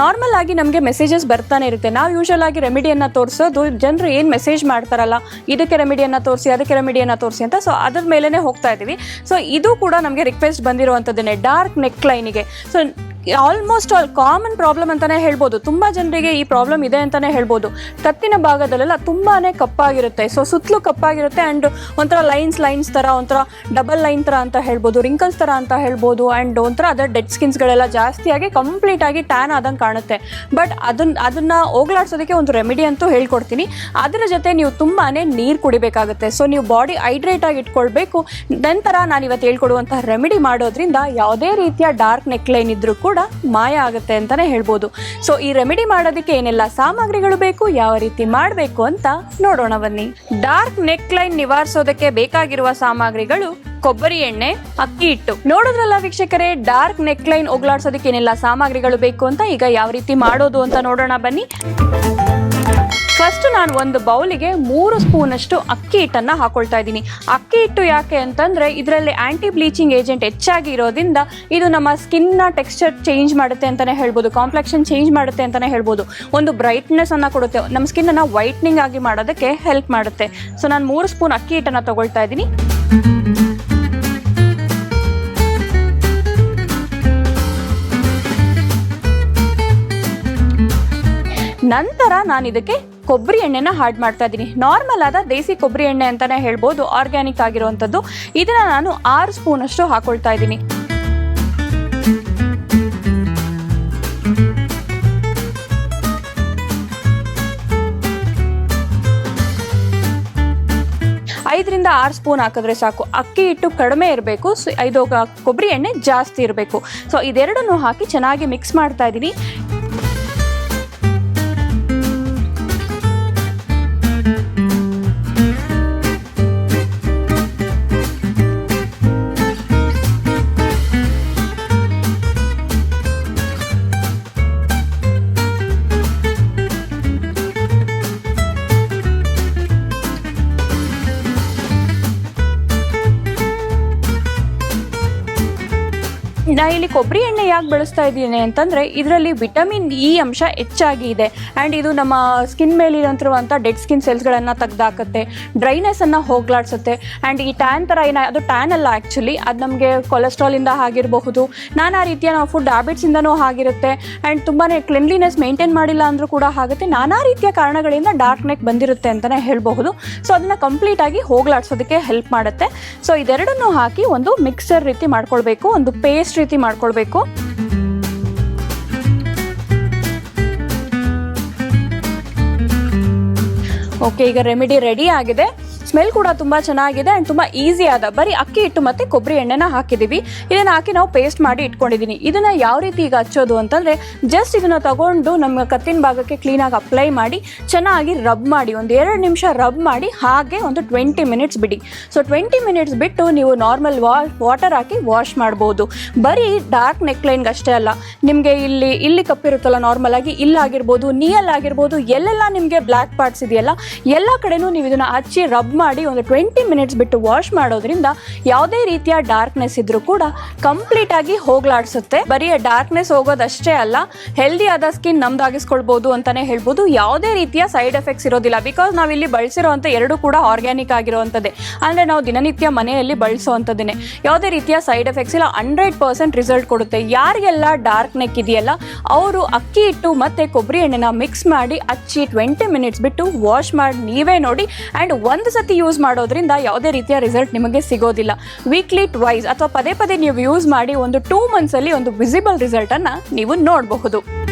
Normal ಆಗಿ ನಮಗೆ messages ಬರ್ತಾನೆ ಇರುತ್ತೆ. ನಾವು ಯೂಶಲ್ ಆಗಿ ರೆಮಿಡಿಯನ್ನು ತೋರಿಸೋದು, ಜನರು ಏನು ಮೆಸೇಜ್ ಮಾಡ್ತಾರಲ್ಲ, ಇದಕ್ಕೆ ರೆಮಿಡಿಯನ್ನು ತೋರಿಸಿ, ಅದಕ್ಕೆ ರೆಮಿಡಿಯನ್ನು ತೋರಿಸಿ ಅಂತ ಸೊ ಅದ್ರ ಮೇಲೇ ಹೋಗ್ತಾ ಇದ್ದೀವಿ ಸೊ ಇದು ಕೂಡ ನಮಗೆ ರಿಕ್ವೆಸ್ಟ್ ಬಂದಿರುವಂಥದ್ದನ್ನೇ dark neck ಲೈನಿಗೆ so almost all common problem ಅಂತಾನೆ ಹೇಳ್ಬೋದು. ತುಂಬ ಜನರಿಗೆ ಈ ಪ್ರಾಬ್ಲಮ್ ಇದೆ ಅಂತಾನೆ ಹೇಳ್ಬೋದು. ತತ್ತಿನ ಭಾಗದಲ್ಲೆಲ್ಲ ತುಂಬಾನೇ ಕಪ್ಪಾಗಿರುತ್ತೆ. ಸೊ ಸುತ್ತಲೂ ಕಪ್ಪಾಗಿರುತ್ತೆ ಆ್ಯಂಡ್ ಒಂಥರ ಲೈನ್ಸ್ ಲೈನ್ಸ್ ಥರ ಒಂಥರ ಡಬಲ್ ಲೈನ್ ಥರ ಅಂತ ಹೇಳ್ಬೋದು. ರಿಂಕಲ್ಸ್ ಥರ ಅಂತ ಹೇಳ್ಬೋದು ಆ್ಯಂಡ್ ಒಂಥರ ಅದರ ಡೆಡ್ ಸ್ಕಿನ್ಸ್ಗಳೆಲ್ಲ ಜಾಸ್ತಿಯಾಗಿ ಕಂಪ್ಲೀಟಾಗಿ ಟ್ಯಾನ್ ಆದಂಗೆ ಕಾಣುತ್ತೆ. ಬಟ್ ಅದನ್ನ ಅದನ್ನು ಹೋಗ್ಲಾಡ್ಸೋದಕ್ಕೆ ಒಂದು ರೆಮಿಡಿ ಅಂತೂ ಹೇಳ್ಕೊಡ್ತೀನಿ. ಅದರ ಜೊತೆ ನೀವು ತುಂಬಾ ನೀರು ಕುಡಿಬೇಕಾಗುತ್ತೆ. ಸೊ ನೀವು ಬಾಡಿ ಹೈಡ್ರೇಟ್ ಆಗಿ ಇಟ್ಕೊಳ್ಬೇಕು. ನಂತರ ನಾನು ಇವತ್ತು ಹೇಳ್ಕೊಡುವಂತಹ ರೆಮಿಡಿ ಮಾಡೋದ್ರಿಂದ ಯಾವುದೇ ರೀತಿಯ ಡಾರ್ಕ್ ನೆಕ್ ಲೈನ್ ಇದ್ರೂ ಕೂಡ ಮಾಯ ಆಗುತ್ತೆ ಅಂತಾನೆ ಹೇಳ್ಬೋದು. ಸೊ ಈ ರೆಮಿಡಿ ಮಾಡೋದಕ್ಕೆ ಏನೆಲ್ಲ ಸಾಮಗ್ರಿಗಳು ಬೇಕು, ಯಾವ ರೀತಿ ಮಾಡಬೇಕು ಅಂತ ನೋಡೋಣ ಬನ್ನಿ. ಡಾರ್ಕ್ ನೆಕ್ ಲೈನ್ ನಿವಾರಿಸೋದಕ್ಕೆ ಬೇಕಾಗಿರುವ ಸಾಮಗ್ರಿಗಳು ಕೊಬ್ಬರಿ ಎಣ್ಣೆ, ಅಕ್ಕಿ ಹಿಟ್ಟು. ನೋಡೋದ್ರಲ್ಲ ವೀಕ್ಷಕರೇ ಡಾರ್ಕ್ ನೆಕ್ ಲೈನ್ ಒಗ್ಲಾಡ್ಸೋದಕ್ಕೆ ಏನೆಲ್ಲ ಸಾಮಗ್ರಿಗಳು ಬೇಕು ಅಂತ ಈಗ ಯಾವ ರೀತಿ ಮಾಡೋದು ಅಂತ ನೋಡೋಣ ಬನ್ನಿ. ಫಸ್ಟ್ ನಾನು ಒಂದು ಬೌಲಿಗೆ ಮೂರು ಸ್ಪೂನಷ್ಟು ಅಕ್ಕಿ ಹಿಟ್ಟನ್ನು ಹಾಕೊಳ್ತಾ ಇದ್ದೀನಿ. ಅಕ್ಕಿ ಹಿಟ್ಟು ಯಾಕೆ ಅಂತಂದರೆ ಇದರಲ್ಲಿ ಆ್ಯಂಟಿ ಬ್ಲೀಚಿಂಗ್ ಏಜೆಂಟ್ ಹೆಚ್ಚಾಗಿ ಇರೋದ್ರಿಂದ ಇದು ನಮ್ಮ ಸ್ಕಿನ್ನ ಟೆಕ್ಸ್ಚರ್ ಚೇಂಜ್ ಮಾಡುತ್ತೆ ಅಂತಲೇ ಹೇಳ್ಬೋದು ಕಾಂಪ್ಲೆಕ್ಷನ್ ಚೇಂಜ್ ಮಾಡುತ್ತೆ ಅಂತಲೇ ಹೇಳ್ಬೋದು. ಒಂದು ಬ್ರೈಟ್ನೆಸ್ ಅನ್ನು ಕೊಡುತ್ತೆ ನಮ್ಮ ಸ್ಕಿನ್ನನ್ನು ವೈಟ್ನಿಂಗ್ ಆಗಿ ಮಾಡೋದಕ್ಕೆ ಹೆಲ್ಪ್ ಮಾಡುತ್ತೆ. ಸೊ ನಾನು ಮೂರು ಸ್ಪೂನ್ ಅಕ್ಕಿ ಹಿಟ್ಟನ್ನು ತೊಗೊಳ್ತಾ ಇದ್ದೀನಿ. ನಂತರ ನಾನು ಇದಕ್ಕೆ ಕೊಬ್ಬರಿ ಎಣ್ಣೆನ ಹಾಡ್ ಮಾಡ್ತಾ ಇದ್ದೀನಿ. ನಾರ್ಮಲ್ ಆದ ದೇಸಿ ಕೊಬ್ಬರಿ ಎಣ್ಣೆ ಅಂತಾನೆ ಹೇಳ್ಬೋದು. ಆರ್ಗ್ಯಾನಿಕ್ ಆಗಿರುವಂಥದ್ದು. ಇದನ್ನ ನಾನು ಆರು ಸ್ಪೂನ್ ಅಷ್ಟು ಹಾಕೊಳ್ತಾ ಇದ್ದೀನಿ. ಐದರಿಂದ ಆರು ಸ್ಪೂನ್ ಹಾಕಿದ್ರೆ ಸಾಕು. ಅಕ್ಕಿ ಹಿಟ್ಟು ಕಡಿಮೆ ಇರಬೇಕು. ಇದು ಐದು ಕೊಬ್ಬರಿ ಎಣ್ಣೆ ಜಾಸ್ತಿ ಇರಬೇಕು. ಸೊ, ಇದೆರಡನ್ನು ಹಾಕಿ ಚೆನ್ನಾಗಿ ಮಿಕ್ಸ್ ಮಾಡ್ತಾ ಇದ್ದೀನಿ. ನಾ ಇಲ್ಲಿ ಕೊಬ್ಬರಿ ಎಣ್ಣೆ ಯಾಕೆ ಬಳಸ್ತಾ ಇದ್ದೀನಿ ಅಂತಂದರೆ ಇದರಲ್ಲಿ ವಿಟಮಿನ್ ಇ ಅಂಶ ಹೆಚ್ಚಾಗಿ ಇದೆ. ಆ್ಯಂಡ್ ಇದು ನಮ್ಮ ಸ್ಕಿನ್ ಮೇಲಿರುವಂಥ ಡೆಡ್ ಸ್ಕಿನ್ ಸೆಲ್ಸ್ಗಳನ್ನು ತೆಗ್ದಾಕತ್ತೆ. ಡ್ರೈನೆಸ್ಸನ್ನು ಹೋಗ್ಲಾಡ್ಸುತ್ತೆ. ಆ್ಯಂಡ್ ಈ ಟ್ಯಾನ್ ಥರ ಏನ, ಅದು ಟ್ಯಾನ್ ಅಲ್ಲ ಆ್ಯಕ್ಚುಲಿ ಅದು ನಮಗೆ ಕೊಲೆಸ್ಟ್ರಾಲಿಂದ ಆಗಿರಬಹುದು. ನಾನಾ ರೀತಿಯ ನಾವು ಫುಡ್ ಹ್ಯಾಬಿಟ್ಸಿಂದನೂ ಆಗಿರುತ್ತೆ. ಆ್ಯಂಡ್ ತುಂಬಾ ಕ್ಲಿನ್ಲಿನೆಸ್ ಮೇಂಟೈನ್ ಮಾಡಿಲ್ಲ ಅಂದರೂ ಕೂಡ ಆಗುತ್ತೆ. ನಾನಾ ರೀತಿಯ ಕಾರಣಗಳಿಂದ ಡಾರ್ಕ್ ನೆಕ್ ಬಂದಿರುತ್ತೆ ಅಂತಲೇ ಹೇಳಬಹುದು. ಸೊ ಅದನ್ನು ಕಂಪ್ಲೀಟಾಗಿ ಹೋಗ್ಲಾಡ್ಸೋದಕ್ಕೆ ಹೆಲ್ಪ್ ಮಾಡುತ್ತೆ. ಸೊ ಇದೆರಡನ್ನೂ ಹಾಕಿ ಒಂದು ಮಿಕ್ಸರ್ ರೀತಿ ಮಾಡ್ಕೊಳ್ಬೇಕು. ಒಂದು ಪೇಸ್ಟ್ ರೀತಿ ಮಾಡ್ಕೊಳ್ಬೇಕು. ಓಕೆ ಈಗ ರೆಮಿಡಿ ರೆಡಿ ಆಗಿದೆ. ಸ್ಮೆಲ್ ಕೂಡ ತುಂಬಾ ಚೆನ್ನಾಗಿದೆ ಅಂಡ್ ತುಂಬಾ ಈಸಿ ಆದ. ಬರೀ ಅಕ್ಕಿ ಹಿಟ್ಟು ಮತ್ತೆ ಕೊಬ್ಬರಿ ಎಣ್ಣೆನ ಹಾಕಿದೀವಿ. ಇದನ್ನ ಹಾಕಿ ನಾವು ಪೇಸ್ಟ್ ಮಾಡಿ ಇಟ್ಕೊಂಡಿದ್ದೀನಿ ಇದನ್ನ ಯಾವ ರೀತಿ ಈಗ ಹಚ್ಚೋದು ಅಂತಂದ್ರೆ ಜಸ್ಟ್ ಇದನ್ನ ತಗೊಂಡು ನಮ್ಮ ಕತ್ತಿನ ಭಾಗಕ್ಕೆ ಕ್ಲೀನಾಗಿ ಅಪ್ಲೈ ಮಾಡಿ, ಚೆನ್ನಾಗಿ ರಬ್ ಮಾಡಿ, ಒಂದು ಎರಡು ನಿಮಿಷ ರಬ್ ಮಾಡಿ, ಹಾಗೆ ಒಂದು ಟ್ವೆಂಟಿ ಮಿನಿಟ್ಸ್ ಬಿಡಿ. ಸೊ ಟ್ವೆಂಟಿ ಮಿನಿಟ್ಸ್ ಬಿಟ್ಟು ನೀವು ನಾರ್ಮಲ್ ವಾ ವಾಟರ್ ಹಾಕಿ ವಾಶ್ ಮಾಡ್ಬೋದು. ಬರೀ ಡಾರ್ಕ್ ನೆಕ್ಲೈನ್ಗೆ ಅಷ್ಟೇ ಅಲ್ಲ. ನಿಮಗೆ ಇಲ್ಲಿ ಇಲ್ಲಿ ಕಪ್ಪಿರುತ್ತಲ್ಲ ನಾರ್ಮಲ್ ಆಗಿ ಇಲ್ಲಾಗಿರ್ಬೋದು ನೀಲ್ ಆಗಿರ್ಬೋದು, ಎಲ್ಲೆಲ್ಲ ನಿಮಗೆ ಬ್ಲ್ಯಾಕ್ ಪಾರ್ಟ್ಸ್ ಇದೆಯಲ್ಲ, ಎಲ್ಲ ಕಡೆನೂ ನೀವು ಇದನ್ನು ಹಚ್ಚಿ ರಬ್ ಮಾಡಿ ಒಂದು ಟ್ವೆಂಟಿ ಮಿನಿಟ್ಸ್ ಬಿಟ್ಟು ವಾಶ್ ಮಾಡೋದ್ರಿಂದ ಯಾವುದೇ ರೀತಿಯ ಡಾರ್ಕ್ನೆಸ್ ಇದ್ರೂ ಕೂಡ ಕಂಪ್ಲೀಟ್ ಆಗಿ ಹೋಗ್ಲಾಡಿಸುತ್ತೆ. ಬರೀ ಡಾರ್ಕ್ನೆಸ್ ಹೋಗೋದಷ್ಟೇ ಅಲ್ಲ, ಹೆಲ್ದಿ ಆದ ಸ್ಕಿನ್ ನಮ್ದಾಗಿಸ್ಕೊಳ್ಬಹುದು ಅಂತಾನೆ ಹೇಳ್ಬೋದು. ಯಾವುದೇ ರೀತಿಯ ಸೈಡ್ ಎಫೆಕ್ಟ್ಸ್ ಇರೋದಿಲ್ಲ. ಬಿಕಾಸ್ ನಾವಿಲ್ಲಿ ಬಳಸಿರೋ ಎರಡು ಕೂಡ ಆರ್ಗ್ಯಾನಿಕ್ ಆಗಿರುವಂಥದ್ದೇ ಅಂದ್ರೆ ನಾವು ದಿನನಿತ್ಯ ಮನೆಯಲ್ಲಿ ಬಳಸುವಂಥದ್ದೇನೆ ಯಾವುದೇ ರೀತಿಯ ಸೈಡ್ ಎಫೆಕ್ಟ್ಸ್ ಇಲ್ಲ, ಹಂಡ್ರೆಡ್ ಪರ್ಸೆಂಟ್ ರಿಸಲ್ಟ್ ಕೊಡುತ್ತೆ. ಯಾರಿಗೆಲ್ಲ ಡಾರ್ಕ್ ನೆಕ್ ಇದೆಯಲ್ಲ, ಅವರು ಅಕ್ಕಿ ಹಿಟ್ಟು ಮತ್ತೆ ಕೊಬ್ಬರಿ ಎಣ್ಣೆನ ಮಿಕ್ಸ್ ಮಾಡಿ ಹಚ್ಚಿ ಟ್ವೆಂಟಿ ಮಿನಿಟ್ಸ್ ಬಿಟ್ಟು ವಾಶ್ ಮಾಡಿ ನೀವೇ ನೋಡಿ. ಆ್ಯಂಡ್ ಒಂದು ಸತಿ ಯೂಸ್ ಮಾಡೋದ್ರಿಂದ ಯಾವುದೇ ರೀತಿಯ ರಿಸಲ್ಟ್ ನಿಮಗೆ ಸಿಗೋದಿಲ್ಲ. ವೀಕ್ಲಿ ಟ್ವೈಸ್ ಅಥವಾ ಪದೇ ಪದೇ ನೀವು ಯೂಸ್ ಮಾಡಿ ಒಂದು ಟೂ ಮಂತ್ಸಲ್ಲಿ ಒಂದು ವಿಸಿಬಲ್ ರಿಸಲ್ಟನ್ನು ನೀವು ನೋಡಬಹುದು.